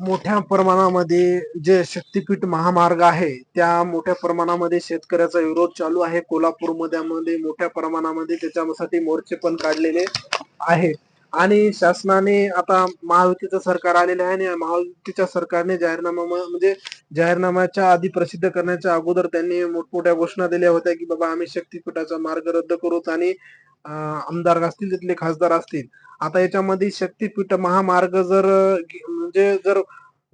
मोठ्या प्रमाणामध्ये जे शक्तीपीठ महामार्ग आहे त्या मोठ्या प्रमाणामध्ये शेतकऱ्याचा विरोध चालू आहे. कोल्हापूरमध्ये मध्ये मोठ्या प्रमाणामध्ये त्याच्यासाठी मोर्चे पण काढलेले आहे. आणि शासनाने आता महायुतीचं सरकार आलेलं आहे आणि महायुतीच्या सरकारने जाहीरनामा म्हणजे जाहीरनाम्याच्या आधी प्रसिद्ध करण्याच्या अगोदर त्यांनी मोठमोठ्या घोषणा दिल्या होत्या की बाबा आम्ही शक्तीपीठाचा मार्ग रद्द करूत आणि आमदार असतील तिथले खासदार असतील. आता याच्यामध्ये शक्तीपीठ महामार्ग जर म्हणजे जर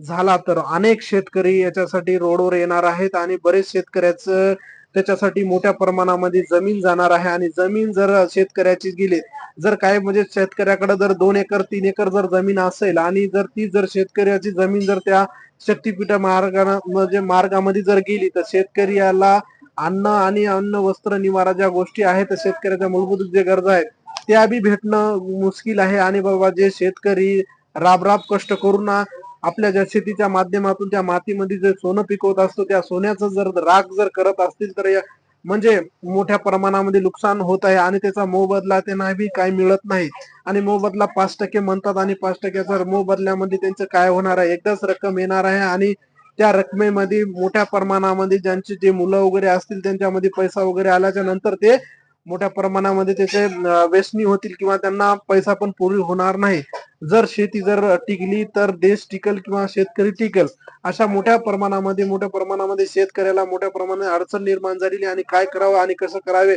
झाला तर अनेक शेतकरी याच्यासाठी रोडवर येणार आहेत आणि बरेच शेतकऱ्याचं त्याच्यासाठी मोठ्या प्रमाणामध्ये जमीन जाणार आहे. आणि जमीन जर शेतकऱ्याची गेली जर काय म्हणजे शेतकऱ्याकडे जर दोन एकर तीन एकर जर जमीन असेल आणि जर ती जर शेतकऱ्याची जमीन जर त्या शक्तीपीठ मार्गाने म्हणजे मार्गामध्ये जर गेली तर शेतकऱ्याला अन्न आणि अन्न वस्त्र निवारा ज्या गोष्टी आहेत शेतकऱ्याच्या मूलभूत जे गरजा आहेत त्या बी भेटणं मुश्किल आहे. आणि बाबा जे शेतकरी राब राब कष्ट करून आपल्या ज्या शेतीच्या माध्यमातून त्या मातीमध्ये जे सोनं पिकवत असतो त्या सोन्याचं जर राग जर करत असतील तर म्हणजे मोठ्या प्रमाणामध्ये नुकसान होत आहे आणि त्याचा मोबदला त्यांना बी काही मिळत नाही. आणि मोबदला पाच टक्के म्हणतात आणि पाच टक्क्याचा मोबदल्यामध्ये त्यांचं काय होणार आहे? एकदाच रक्कम येणार आहे आणि त्या रकमेमध्ये मोठ्या प्रमाणामध्ये ज्यांची जे मुलं वगैरे असतील त्यांच्यामध्ये पैसा वगैरे आल्याच्यानंतर ते मोठ्या प्रमाणामध्ये त्याचे व्यसनी होतील किंवा त्यांना पैसा पण पुरी होणार नाही. जर शेती जर टिकली तर देश टिकल किंवा शेतकरी टिकल. अशा मोठ्या प्रमाणामध्ये मोठ्या प्रमाणामध्ये शेतकऱ्याला मोठ्या प्रमाणात अडचण निर्माण झालेली आणि काय करावं आणि कसं करावे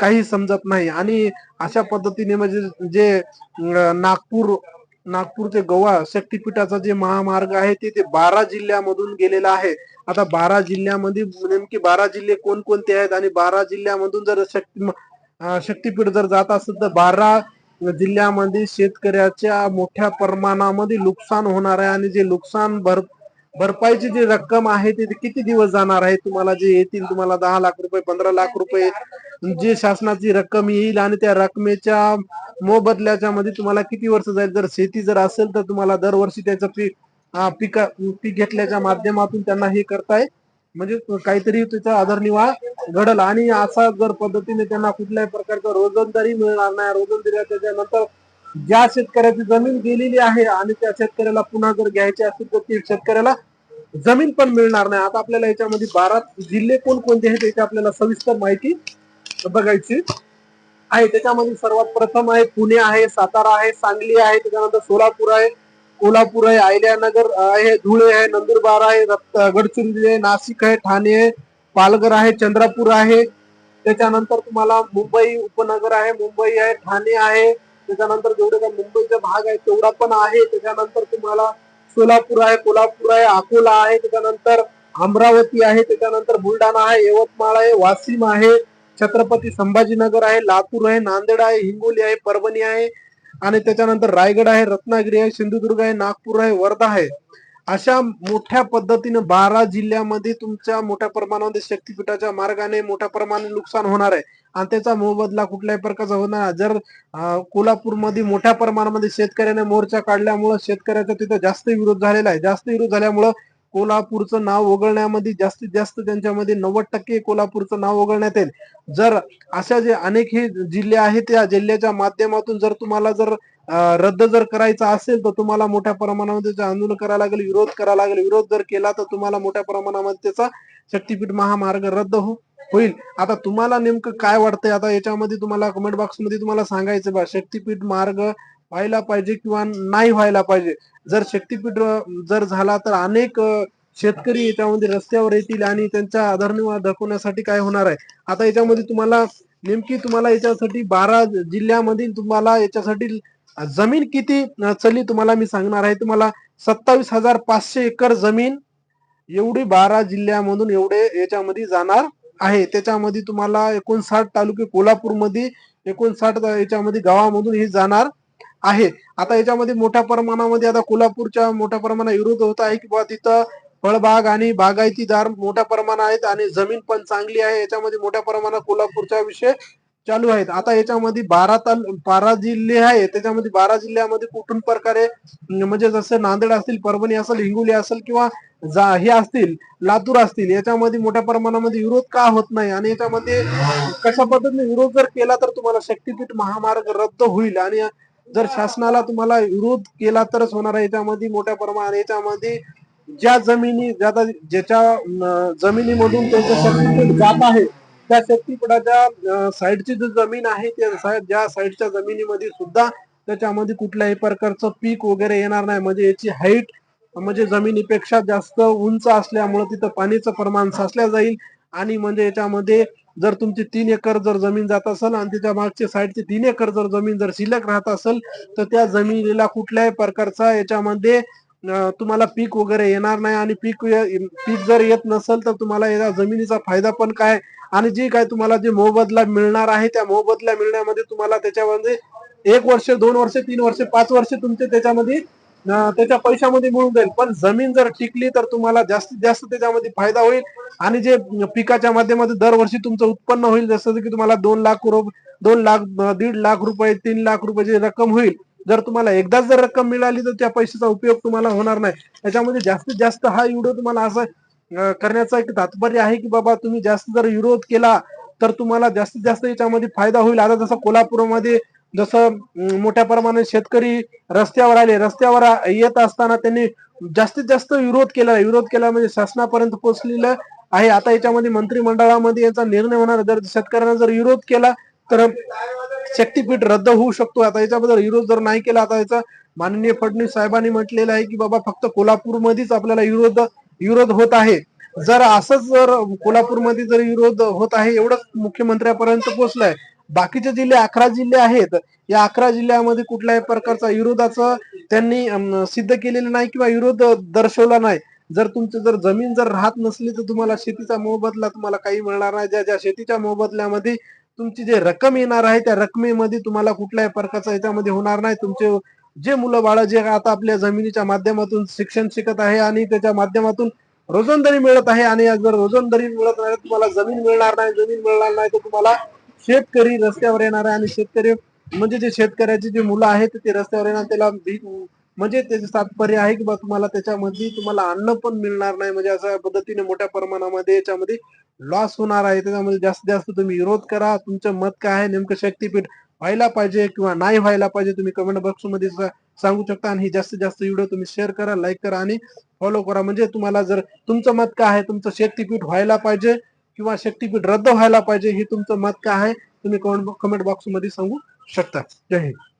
काही समजत नाही. आणि अशा पद्धतीने म्हणजे जे नागपूर नागपूर ते गोवा शक्तीपीठाचा जे महामार्ग आहे ते ते बारा जिल्ह्यामधून गेलेला आहे. आता बारा जिल्ह्यामध्ये नेमके बारा जिल्हे कोणकोणते आहेत? आणि बारा जिल्ह्यामधून जर शक्ती शक्तीपीठ जर जात असेल तर बारा जिल्ह्यामध्ये शेतकऱ्याच्या मोठ्या प्रमाणामध्ये नुकसान होणार आहे. आणि जे नुकसान भर भरपाईची जी रक्कम आहे ती किती दिवस जाणार आहे? तुम्हाला जे येतील तुम्हाला दहा लाख रुपये पंधरा लाख रुपये जी शासनाची रक्कम येईल आणि त्या रकमेच्या मोबदल्याच्या मध्ये तुम्हाला किती वर्ष जाईल? जर शेती जर असेल तर तुम्हाला दरवर्षी त्याचं पीक पीक पीक घेतल्याच्या माध्यमातून त्यांना हे करताय. म्हणजे काहीतरी त्याचा आदरनिर्वाह घडल. आणि असा जर पद्धतीने त्यांना कुठल्याही प्रकारचा रोजंदारी मिळणार नाही. रोजंदारी त्याच्यानंतर ज्या शेतकऱ्याची जमीन गेलेली आहे आणि त्या शेतकऱ्याला पुन्हा जर घ्यायची असेल तर ते शेतकऱ्याला जमीन पण मिळणार नाही. आता आपल्याला याच्यामध्ये बारा जिल्हे कोणकोणते आहेत याची आपल्याला सविस्तर माहिती बघायची आहे. त्याच्यामध्ये सर्वात प्रथम आहे पुणे आहे सातारा आहे सांगली आहे त्याच्यानंतर सोलापूर आहे कोल्हापूर आहे अहिल्यानगर आहे धुळे आहे नंदुरबार आहे गडचिरोली आहे नाशिक आहे ठाणे आहे पालघर आहे चंद्रपूर आहे. त्याच्यानंतर तुम्हाला मुंबई उपनगर आहे मुंबई आहे ठाणे आहे त्याच्यानंतर जेवढे काही मुंबईचा भाग आहे तेवढा पण आहे. त्याच्यानंतर तुम्हाला सोलापूर आहे कोल्हापूर आहे अकोला आहे. त्याच्यानंतर अमरावती आहे. त्याच्यानंतर बुलढाणा आहे यवतमाळ आहे वाशिम आहे छत्रपती संभाजीनगर आहे लातूर आहे नांदेड आहे हिंगोली आहे परभणी आहे. आणि त्याच्यानंतर रायगड आहे रत्नागिरी आहे सिंधुदुर्ग आहे नागपूर आहे वर्धा आहे. अशा मोठ्या पद्धतीनं बारा जिल्ह्यामध्ये तुमच्या मोठ्या प्रमाणामध्ये शक्तीपीठाच्या मार्गाने मोठ्या प्रमाणात नुकसान होणार आहे. आणि त्याचा मोबदला कुठल्याही प्रकारचा होणार जर कोल्हापूरमध्ये मोठ्या प्रमाणामध्ये शेतकऱ्याने मोर्चा काढल्यामुळं शेतकऱ्याचा तिथं जास्त विरोध झालेला आहे. जास्त विरोध झाल्यामुळं कोल्हापूरचं नाव वगळण्यामध्ये जास्तीत जास्त त्यांच्यामध्ये नव्वद टक्के कोल्हापूरचं नाव वगळण्यात येईल. जर अशा जे अनेक हे जिल्हे आहेत त्या जिल्ह्याच्या माध्यमातून जर तुम्हाला जर रद्द जर करायचा असेल तर तुम्हाला मोठ्या प्रमाणामध्ये आंदोलन करायला लागेल विरोध करायला लागेल विरोध जर केला तर तुम्हाला मोठ्या प्रमाणामध्ये त्याचा शक्तीपीठ महामार्ग रद्द हो होईल. आता तुम्हाला नेमकं काय वाटतंय? आता याच्यामध्ये तुम्हाला कमेंट बॉक्समध्ये तुम्हाला सांगायचं बा शक्तीपीठ मार्ग व्हायला पाहिजे किंवा नाही व्हायला पाहिजे? जर शक्तीपीठ जर झाला तर अनेक शेतकरी याच्यामध्ये रस्त्यावर येतील आणि त्यांचा आदरनिर्वाह दाखवण्यासाठी काय होणार आहे? आता याच्यामध्ये तुम्हाला नेमकी तुम्हाला याच्यासाठी बारा जिल्ह्यामधील तुम्हाला याच्यासाठी जमीन किती चली तुम्हाला मी सांगणार आहे. तुम्हाला सत्तावीस हजार पाचशे एकर जमीन एवढी बारा जिल्ह्यामधून एवढे याच्यामध्ये जाणार आहे. त्याच्यामध्ये तुम्हाला एकोणसाठ तालुके कोल्हापूरमध्ये एकोणसाठ याच्यामध्ये गावामधून हे जाणार आहे. आता याच्यामध्ये मोठ्या प्रमाणामध्ये आता कोल्हापूरच्या मोठ्या प्रमाणात विरोध होत आहे की बाबा तिथं फळबाग आणि बागायतीदार मोठ्या प्रमाणात आहेत आणि जमीन पण चांगली आहे. याच्यामध्ये मोठ्या प्रमाणात कोल्हापूरच्या विषय चालू आहेत. आता याच्यामध्ये बारा ताल बारा जिल्हे आहे त्याच्यामध्ये बारा जिल्ह्यामध्ये कुठून प्रकारे म्हणजे जसं नांदेड असतील परभणी असेल हिंगोली असेल किंवा जा हे असतील लातूर असतील याच्यामध्ये मोठ्या प्रमाणामध्ये विरोध का होत नाही? आणि याच्यामध्ये कशा पद्धतीने विरोध जर केला तर तुम्हाला शक्तीपीठ महामार्ग रद्द होईल. आणि जर शासनाला तुम्हाला विरोध केला तरच होणार आहे. याच्यामध्ये मोठ्या प्रमाणात याच्यामध्ये ज्या जमिनी ज्यादा ज्याच्या जमिनीमधून त्यांचं शक्तीपीठ जात आहे त्या शक्तीपीठाच्या साईडची जी जमीन आहे त्या साईड ज्या साईडच्या जमिनीमध्ये सुद्धा त्याच्यामध्ये कुठल्याही प्रकारचं पीक वगैरे येणार नाही. म्हणजे याची हाईट म्हणजे जमिनीपेक्षा जास्त उंच असल्यामुळे तिथं पाण्याचं प्रमाण साचल्या जाईल. आणि म्हणजे याच्यामध्ये जर तुमची तीन एकर जर जमीन जात असेल आणि त्याच्या मागच्या साईडची तीन एकर जर जमीन जर शिल्लक राहत असेल तर त्या जमिनीला कुठल्याही प्रकारचा याच्यामध्ये तुम्हाला पीक वगैरे येणार नाही आणि पीक पीक जर येत नसेल तर तुम्हाला या जमिनीचा फायदा पण काय? आणि जी काय तुम्हाला जे मोबदला मिळणार आहे त्या मोबदला मिळण्यामध्ये तुम्हाला त्याच्यामध्ये एक वर्ष दोन वर्ष तीन वर्ष पाच वर्ष तुमचे त्याच्यामध्ये त्याच्या पैशामध्ये मिळून जाईल. पण जमीन जर टिकली तर तुम्हाला जास्तीत जास्त त्याच्यामध्ये फायदा होईल. आणि जे पिकाच्या माध्यमातून दरवर्षी तुमचं उत्पन्न होईल जसं की तुम्हाला दोन लाख रुपये दोन लाख दीड लाख रुपये तीन लाख रुपयाची रक्कम होईल. जर तुम्हाला एकदाच जर रक्कम मिळाली तर त्या पैशाचा उपयोग तुम्हाला होणार नाही. त्याच्यामध्ये जास्तीत जास्त हा व्हिडिओ तुम्हाला असं करण्याचा एक तात्पर्य आहे की बाबा तुम्ही जास्त जर विरोध केला तर तुम्हाला जास्तीत जास्त याच्यामध्ये फायदा होईल. आता जसं कोल्हापूरमध्ये जसं मोठ्या प्रमाणात शेतकरी रस्त्यावर आले रस्त्यावर येत असताना त्यांनी जास्तीत जास्त विरोध केला. विरोध केला म्हणजे शासनापर्यंत पोहोचलेलं आहे. आता याच्यामध्ये मंत्रिमंडळामध्ये याचा निर्णय होणार. जर शेतकऱ्यांना जर विरोध केला तर शक्तीपीठ रद्द होऊ शकतो. आता याच्याबद्दल विरोध जर नाही केला आता याचा माननीय फडणवीस साहेबांनी म्हटलेलं आहे की बाबा फक्त कोल्हापूरमध्येच आपल्याला विरोध विरोध होत आहे. जर असंच जर कोल्हापूरमध्ये जर विरोध होत आहे एवढंच मुख्यमंत्र्यापर्यंत पोहोचलाय. बाकीचे जिल्हे अकरा जिल्हे आहेत. या अकरा जिल्ह्यामध्ये कुठल्याही प्रकारचा विरोधाचं त्यांनी सिद्ध केलेलं नाही किंवा विरोध दर्शवला नाही. जर तुमची जर जमीन जर राहत नसली तर तुम्हाला शेतीचा मोबदला तुम्हाला काही मिळणार नाही. ज्या ज्या शेतीच्या मोबदल्यामध्ये तुमची जे रक्कम येणार आहे त्या रकमेमध्ये तुम्हाला कुठल्याही प्रकारचा याच्यामध्ये होणार नाही. तुमचे जे मुलं बाळ जे आता आपल्या जमिनीच्या माध्यमातून शिक्षण शिकत आहे आणि त्याच्या माध्यमातून रोजंदारी मिळत आहे आणि जर रोजंदारी मिळत नाही तुम्हाला जमीन मिळणार नाही. जमीन मिळणार नाही तर तुम्हाला शेतकरी रस्त्यावर येणार आहे आणि शेतकरी म्हणजे जे शेतकऱ्याची जे मुलं आहेत ते रस्त्यावर येणार त्याला म्हणजे त्याचे तात्पर्य आहे की बा तुम्हाला त्याच्यामध्ये तुम्हाला अन्न पण मिळणार नाही. म्हणजे अशा पद्धतीने मोठ्या प्रमाणामध्ये याच्यामध्ये लॉस होणार आहे. त्याच्यामध्ये जास्तीत जास्त तुम्ही विरोध करा. तुमचं मत काय आहे नेमकं शक्तीपीठ व्हायला पाहिजे किंवा नाही व्हायला पाहिजे तुम्ही कमेंट बॉक्समध्ये सांगू शकता. आणि जास्तीत जास्त व्हिडिओ तुम्ही शेअर करा लाईक करा आणि फॉलो करा. म्हणजे तुम्हाला जर तुमचं मत काय आहे तुमचं शक्तीपीठ व्हायला पाहिजे किंवा शक्तीपीठ रद्द व्हायला पाहिजे हे तुमचं मत काय आहे तुम्ही कमेंट बॉक्समध्ये सांगू शकता. जय हिंद.